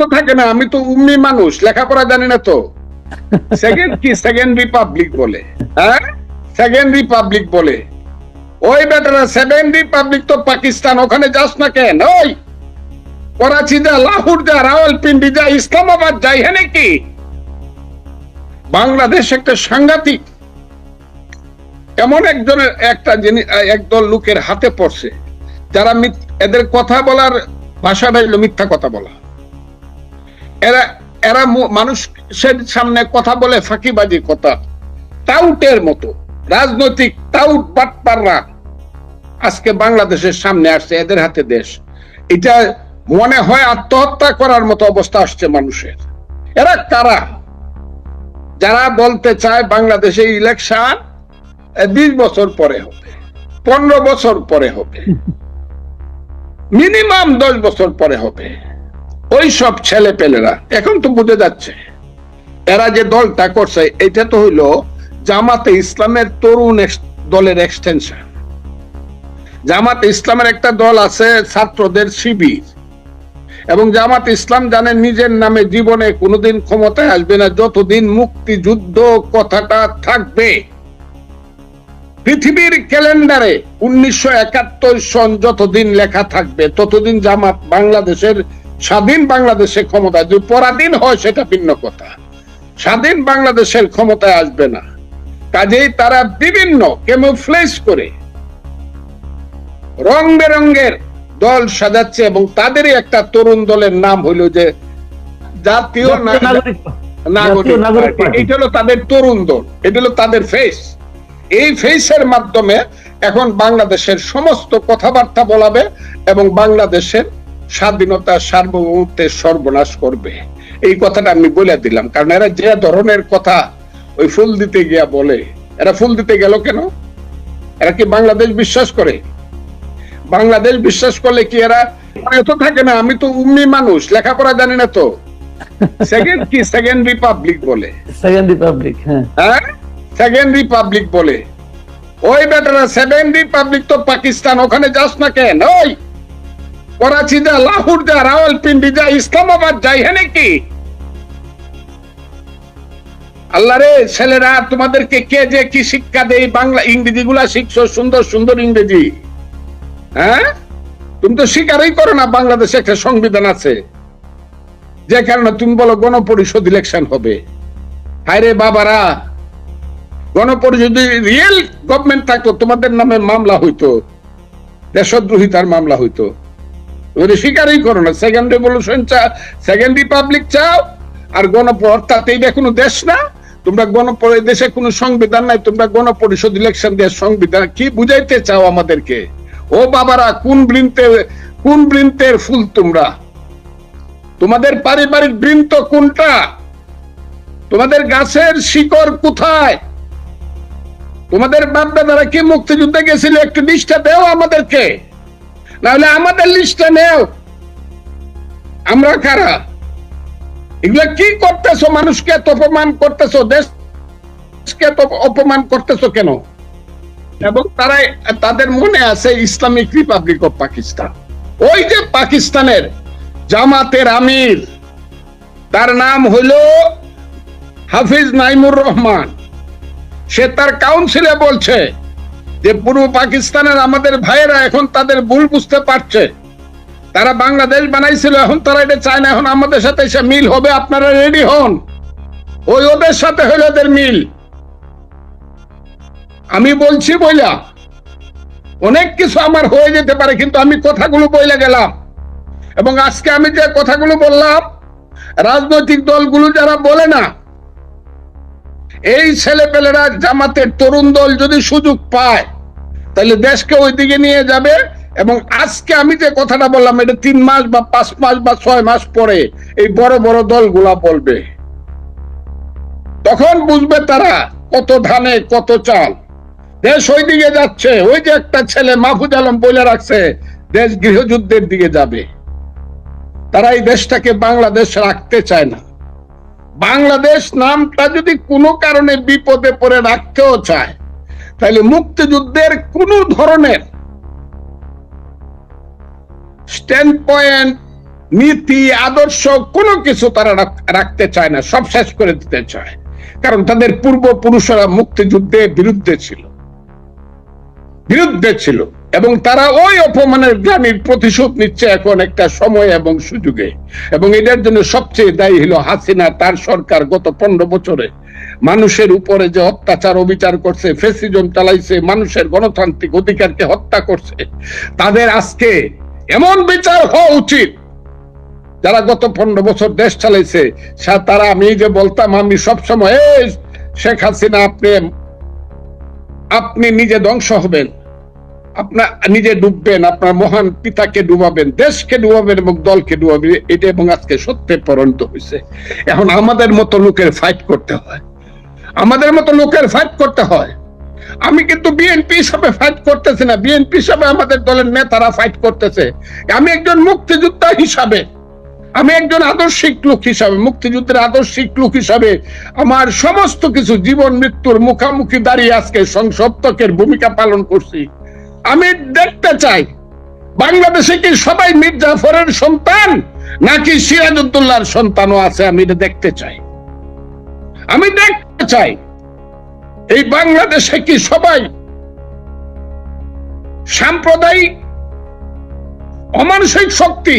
তো থাকে না, আমি তো উম্মি মানুষ, লেখাপড়া জানি না তো। সেকেন্ড কি? সেকেন্ড রিপাবলিক বলে। হ্যাঁ? সেকেন্ড রিপাবলিক বলে। ওই বেটারা সেভেন রিপাবলিক তো পাকিস্তান, ওখানে যাস না কেন? ওই করাচি যা, লাহোর যা, রাওয়ালপিন্ডি যা, ইসলামাবাদ যাই হ্যাঁ নাকি বাংলাদেশ একটা সাংঘাতিক। এমন একজনের একটা জিনিস, একদল লোকের হাতে পড়ছে, যারা এদের কথা বলার ভাষাটা হলো মিথ্যা কথা বলা। এরা এরা মানুষের সামনে কথা বলে ফাঁকিবাজি কথা। টাউটের মতো। রাজনৈতিক টাউট বাটপাররা আজকে বাংলাদেশের সামনে আসছে এদের হাতে দেশ। এটা মনে হয় আত্মহত্যা করার মতো অবস্থা আসছে মানুষের। এরা কারা? যারা বলতে চায় বাংলাদেশে ইলেকশন বিশ বছর পরে হবে পনেরো বছর পরে হবে মিনিমাম দশ বছর পরে হবে। ওই সব ছেলে পেলেরা এখন তো বুঝে যাচ্ছে। এরা যে দলটা করছে, এটা তো হইল জামাতে ইসলামের তরুণ দলের এক্সটেনশন জামাতে ইসলামের একটা দল আছে ছাত্রদের শিবির। এবং জামাত ইসলাম জানে নিজের নামে জীবনে কোনোদিন ক্ষমতায় আসবে না, যতদিন মুক্তিযুদ্ধ কথাটা থাকবে। পৃথিবীর ক্যালেন্ডারে উনিশশো একাত্তর সন যতদিন লেখা থাকবে, ততদিন জামাত বাংলাদেশের স্বাধীন বাংলাদেশে ক্ষমতা যদি পরাধীন হয় সেটা ভিন্ন কথা। স্বাধীন বাংলাদেশের ক্ষমতায় আসবে না। কাজেই তারা বিভিন্ন কেমোফ্লেজ করে রং বেরঙ্গের দল সাজাচ্ছে এবং তাদেরই একটা তরুণ দলের নাম হইল যে জাতীয় নাগরিক। এটা হলো তাদের তরুণ দল। এটা হলো তাদের ফেস এই ফেসের মাধ্যমে এখন বাংলাদেশের সমস্ত কথাবার্তা বলাবে এবং বাংলাদেশের স্বাধীনতা সার্বভৌমত্বের সর্বনাশ করবে। এই কথাটা আমি বলে দিলাম কারণ এরা যে ধরনের কথা ওই ফুল দিতে গিয়া বলে এরা ফুল দিতে গেল কেন? এরা কি বাংলাদেশ বিশ্বাস করে? বাংলাদেশ বিশ্বাস করলে কি এরা মানে তো থাকে না? আমি তো উম্মি মানুষ লেখাপড়া জানি না তো। সেকেন্ড কি? সেকেন্ড রিপাবলিক বলে। সেকেন্ড রিপাবলিক হ্যাঁ। হ্যাঁ? সেকেন্ড রিপাবলিক বলে। ওই বেটারা সেভেন রিপাবলিক তো পাকিস্তান ওখানে যাস না কেন? ওই! করাচি যা লাহোর যা রাওয়ালপিন্ডি যা ইসলামাবাদ যাই হ্যাঁ নাকি? আল্লাহ রে, ছেলেরা, তোমাদেরকে কে যে কি শিক্ষা দেয়, বাংলা ইংরেজি গুলা শিখছো, সুন্দর সুন্দর ইংরেজি। হ্যাঁ? তুমি তো স্বীকারই করো না, বাংলাদেশে একটা সংবিধান আছে, যে কারণে তুমি বলো গণপরিষদ ইলেকশন হবে। হায় রে বাবারা, গণপরিষদ রিয়েল গভর্নমেন্ট থাকতো, তোমাদের নামে মামলা হইতো দেশদ্রোহিতার মামলা হইতো। তুমি স্বীকারই করো না। সেকেন্ড রেভলিউশন চা সেকেন্ড রিপাবলিক চাও, আর গণ অর্থাৎ এইটা কোনো দেশ না? তোমরা গণ দেশে কোনো সংবিধান নাই, তোমরা গণপরিষদ ইলেকশন দিয়ে সংবিধান কি বুঝাইতে চাও আমাদেরকে? ও বাবারা, কোন বৃন্তে, কোন বৃন্তের ফুল তোমরা? তোমাদের পারিবারিক বৃন্ত কোনটা? তোমাদের গাছের শিকড় কোথায়? তোমাদের বাপ দাদারা কি মুক্তিযুদ্ধে গেছিল? একটু নিষ্ঠা দেও আমাদেরকে। নাহলে আমাদের লিস্টটা নেও। আমরা কারা? এগুলা কি করতেছো? মানুষকে এত অপমান করতেছো? দেশকে এত অপমান করতেছো কেন? এবং তারা, তাদের মনে আছে ইসলামিক রিপাবলিক অফ পাকিস্তান। ওই যে পাকিস্তানের জামাতের আমির, তার নাম হইল হাফিজ নাইমুর রহমান। সে তার কাউন্সিলে বলছে যে পূর্ব পাকিস্তানের আমাদের ভাইয়েরা এখন তাদের ভুল বুঝতে পারছে। তারা বাংলাদেশ বানাইছিল, এখন তারা এটা চায় না, এখন আমাদের সাথে এসে মিল হবে, আপনারা রেডি হন। ওই ওদের সাথে হইল ওদের মিল। আমি বলছি বইলা, অনেক কিছু আমার হয়ে যেতে পারে, কিন্তু আমি কথাগুলো বইলে গেলাম। এবং আজকে আমি যে কথাগুলো বললাম, রাজনৈতিক দলগুলো যারা বলে না এই ছেলেপেলেরা জামাতের তরুণ দল যদি সুযোগ পায়, তাহলে দেশকে ওই দিকে নিয়ে যাবে এবং আজকে আমি যে কথাটা বললাম, এটা তিন মাস বা পাঁচ মাস বা ছয় মাস পরে এই বড় বড় দলগুলা বলবে। তখন বুঝবে তারা কত ধানে, কত চাল। দেশ ওই দিকে যাচ্ছে, ওই যে একটা ছেলে মাহফুজ আলম বলে রাখছে, দেশ গৃহযুদ্ধের দিকে যাবে। তারা এই দেশটাকে বাংলাদেশ রাখতে চায় না। বাংলাদেশ নামটা যদি কোনো কারণে বিপদে পড়ে রাখতেও চায়, তাহলে মুক্তিযুদ্ধের কোন ধরনের স্ট্যান্ড পয়েন্ট নীতি, আদর্শ কোনো কিছু তারা রাখতে চায় না, সব শেষ করে দিতে চায়। কারণ তাদের পূর্বপুরুষরা মুক্তিযুদ্ধে বিরুদ্ধে ছিল। বিরুদ্ধে ছিল। এবং তারা ওই অপমানের গ্লানির প্রতিশোধ নিচ্ছে এখন একটা সময় এবং সুযোগে। এবং এটার জন্য সবচেয়ে দায়ী হলো হাসিনা, তার সরকার গত পনেরো বছরে। মানুষের উপরে যে অত্যাচার, অবিচার করছে, ফেসিজম চালাইছে, মানুষের গণতান্ত্রিক অধিকারকে হত্যা করছে, তাদের আজকে এমন বিচার হওয়া উচিত। যারা গত পনেরো বছর দেশ চালাইছে তারা আমি যে বলতাম, আমি সবসময় শেখ হাসিনা, আপনি আপনি নিজে ধ্বংস হবেন। আপনার নিজে ডুববেন, আপনার মহান পিতাকে ডুবাবেন, দেশকে ডুবাবেন এবং দলকে ডুবাবেন, এটা এবং আজকে সত্যে হয়েছে। এখন আমাদের মতো লোকের ফাইট করতে হয়। আমাদের মতো লোকের ফাইট করতে হয়। আমি কিন্তু বিএনপি হিসাবে ফাইট করতেছি না। বিএনপি হিসাবে আমাদের দলের নেতারা ফাইট করতেছে। আমি একজন মুক্তিযোদ্ধা হিসাবে, আমি একজন আদর্শিক লোক হিসাবে, মুক্তিযুদ্ধের আদর্শিক লোক হিসাবে আমার সমস্ত কিছু, জীবন, মৃত্যুর মুখামুখি দাঁড়িয়ে আজকে সংসপ্তকের ভূমিকা পালন করছি। আমি দেখতে চাই, বাংলাদেশে কি সবাই মীর জাফরের সন্তান, নাকি সিরাজউদ্দৌলার সন্তানও আছে, আমি এটা দেখতে চাই। আমি দেখতে চাই, এই বাংলাদেশে কি সবাই সাম্প্রদায়িক অমানসিক শক্তি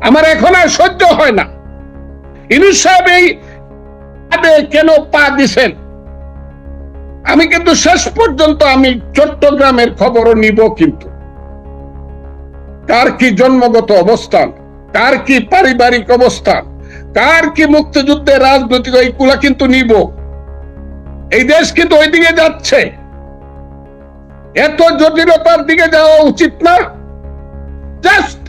আমার এখন আর সহ্য হয় না। ইনুস সাহেব এই কেন পা দিছেন? আমি কিন্তু শেষ পর্যন্ত আমি চট্টগ্রামের খবরও নিব কিন্তু। কার কি জন্মগত অবস্থান? কার কি পারিবারিক অবস্থান? কার কি মুক্তিযুদ্ধের রাজনৈতিক এইগুলা কিন্তু নিব? এই দেশ কিন্তু ওইদিকে যাচ্ছে। এত জটিলতার দিকে যাওয়া উচিত না। জাস্ট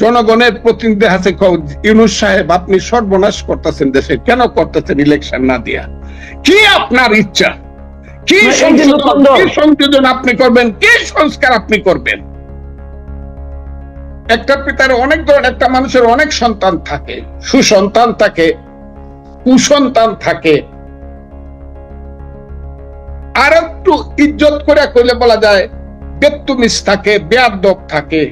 জনগণের প্রতিনিধি আছে ইউনুস সাহেব আপনি সর্বনাশ করতেছেন দেশে। কেন করতেছেন ইলেকশন না দিয়া? কি আপনার ইচ্ছা? কি সংযোজন আপনি করবেন? কি সংস্কার আপনি করবেন? একটা পিতার অনেক ধরনের একটা মানুষের অনেক সন্তান থাকে। সুসন্তান থাকে কুসন্তান থাকে। আর একটু ইজ্জত করে কইলে বলা যায় বেত্তুমিস থাকে বেয়াদব থাকে।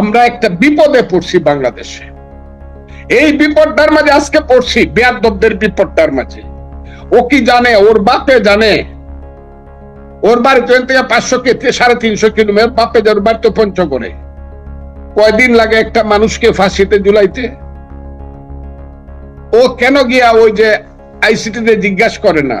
আমরা একটা বিপদে পড়ছি বাংলাদেশে। এই বিপদটার মাঝে আজকে পড়ছি, বেয়াদবদের বিপদটার মাঝে। ও কি জানে, ওর বাপে জানে? ওর বাড়ি ট্রেন থেকে পাঁচশো সাড়ে তিনশো কিলোমিটার, বাপে যার বাড়ি তো পঞ্চগড়ে। কয়দিন লাগে একটা মানুষকে ফাঁসিতে জুলাইতে ও কেন গিয়া ওই যে আইসিটিতে জিজ্ঞাসা করে না?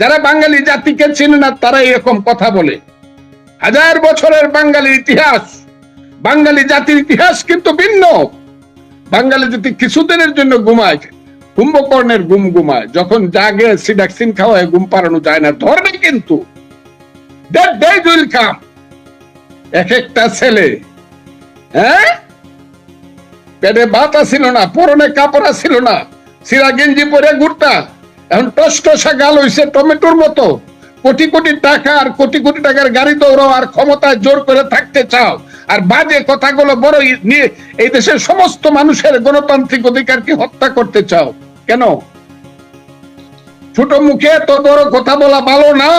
যারা বাঙালি জাতিকে চিনে না, তারা এরকম কথা বলে। হাজার বছরের বাঙালির ইতিহাস, বাঙালি জাতির ইতিহাস কিন্তু ভিন্ন। বাঙালি জাতি কিছুদিনের জন্য ঘুমায়, কুম্ভকর্ণের গুম গুমায় যখন জাগে সিডাক্সিন খাওয়ায়, ঘুম পাড়ানো যায় না, ধরবে কিন্তু. এক একটা ছেলে হ্যাঁ? পেটে ভাত ছিল না, পরনে কাপড়া ছিল না, সিরা গেঞ্জি পরে ঘুরতা এখন টসটসা গাল হইছে টমেটোর মতো। কোটি কোটি টাকা আর কোটি কোটি টাকার গাড়ি দৌড়াও আর ক্ষমতায় জোর করে থাকতে চাও। আর বাজে কথাগুলো বড় নিয়ে এই দেশের সমস্ত মানুষের গণতান্ত্রিক অধিকারকে হত্যা করতে চাও। কেন? ছোট মুখে তো বড় কথা বলা ভালো না।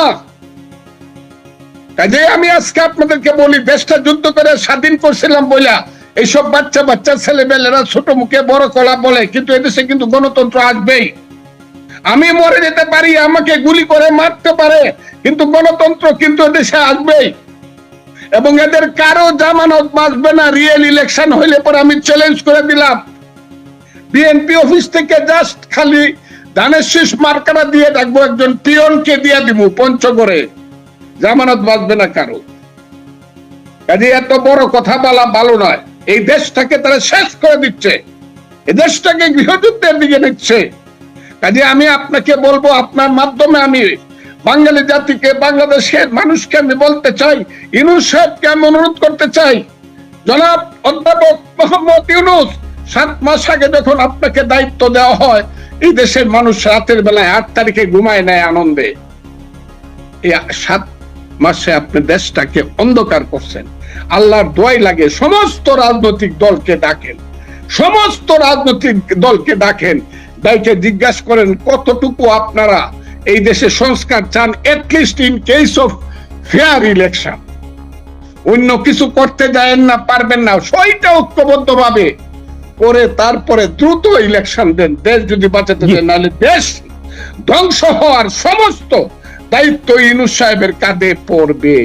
কাজে আমি আজকে আপনাদেরকে বলি, দেশটা যুদ্ধ করে স্বাধীন করছিলাম বইলা। এইসব বাচ্চা বাচ্চা ছেলেমেয়েরা ছোট মুখে বড় কলা বলে, কিন্তু এদেশে কিন্তু গণতন্ত্র আসবেই। আমি মরে যেতে পারি, আমাকে গুলি করে মারতে পারে, কিন্তু গণতন্ত্র কিন্তু দেশে আসবেই। এবং এদের কারও জামানত বাঁচবে না রিয়েল ইলেকশন হইলে পরে আমি চ্যালেঞ্জ করে দিলাম। বিএনপি অফিস থেকে জাস্ট খালি ধানের মার্কারা দিয়ে রাখব, একজন পিয়নকে দিয়ে দিব পঞ্চগড়ে। জামানত বাঁচবে না কারও। কাজে এত বড় কথা বলা ভালো নয়। এই দেশটাকে তারা শেষ করে দিচ্ছে। এই দেশটাকে গৃহযুদ্ধের দিকে নিচ্ছে। কাজে আমি আপনাকে বলব, আপনার মাধ্যমে আমি বাঙালি জাতিকে, বাংলাদেশের মানুষকে আমি বলতে চাই ইউনুস সাহেবকে আমি অনুরোধ করতে চাই। জনাব অধ্যাপক মোহাম্মদ ইউনুস, সাত মাস আগে যখন আপনাকে দায়িত্ব দেওয়া হয়, এই দেশের মানুষ রাতের বেলায় আট তারিখে ঘুমায় নেয় আনন্দে। সাত মাসে আপনি দেশটাকে অন্ধকার করছেন। আল্লাহর দোয়াই লাগে, সমস্ত রাজনৈতিক দলকে ডাকেন। সমস্ত রাজনৈতিক দলকে ডাকেন। দায়কে জিজ্ঞাসা করেন কতটুকু আপনারা এই দেশে সংস্কার চান at least in case of fair election অন্য কিছু করতে যায়েন না পারবেন না। সইটা ঐক্যবদ্ধ ভাবে করে তারপরে দ্রুত ইলেকশন দেন। দেশ যদি বাঁচাতে চান নাহলে দেশ ধ্বংস হওয়ার সমস্ত দায়িত্ব ইনুস সাহেবের কাঁধে পড়বে।